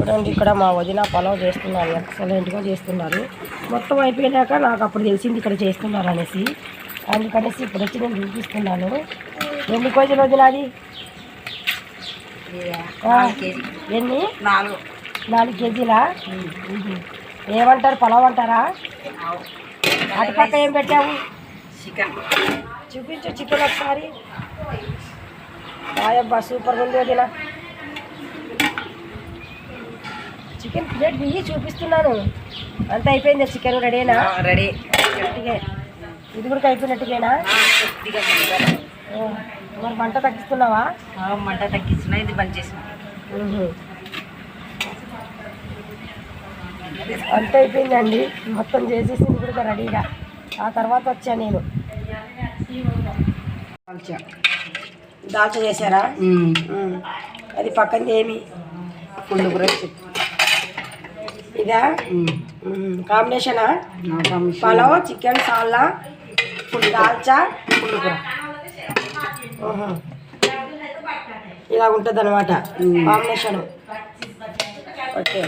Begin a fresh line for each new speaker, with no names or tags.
చూడండి ఇక్కడ మా వదిన పొలం చేస్తున్నారు ఎక్సలెంట్గా చేస్తున్నారు. మొత్తం అయిపోయినాక నాకు అప్పుడు తెలిసింది ఇక్కడ చేస్తున్నారు అనేసి. అందుకనేసి ఇప్పుడు వచ్చి నేను చూపిస్తున్నాను. ఎన్ని కేజీలు వదిన అది? ఎన్ని?
నాలుగు.
నాలుగు కేజీలా. ఏమంటారు పొలం అంటారా? అటుపక్క ఏం పెట్టావు?
చికెన్.
చూపించు చికెన్ ఒకసారి. ఆయబ్బా సూపర్ ఉంది వదిన. చికెన్ ప్లేట్ బియ్యి చూపిస్తున్నాను. అంత అయిపోయింది చికెన్ రెడీనా?
రెడీ.
ఇది కూడా అయిపోయినట్టుగేనా? ఓ, మరి మంట తగ్గిస్తున్నావా?
మంట తగ్గించిన ఇది బంద్ చేసిన.
అంత అయిపోయిందండి. మొత్తం చేసేసింది కూడా రెడీగా. ఆ తర్వాత వచ్చా నేను. దాల్చా చేశారా. అది పక్కన ఏమి
పుండుగుర
ఇదా. కాంబినేషనా? పలావ్ చికెన్ సాల్నా? దాల్చా?
పుండుగుర
ఆహా. ఇలా ఉంటుంది అనమాట కాంబినేషన్. ఓకే.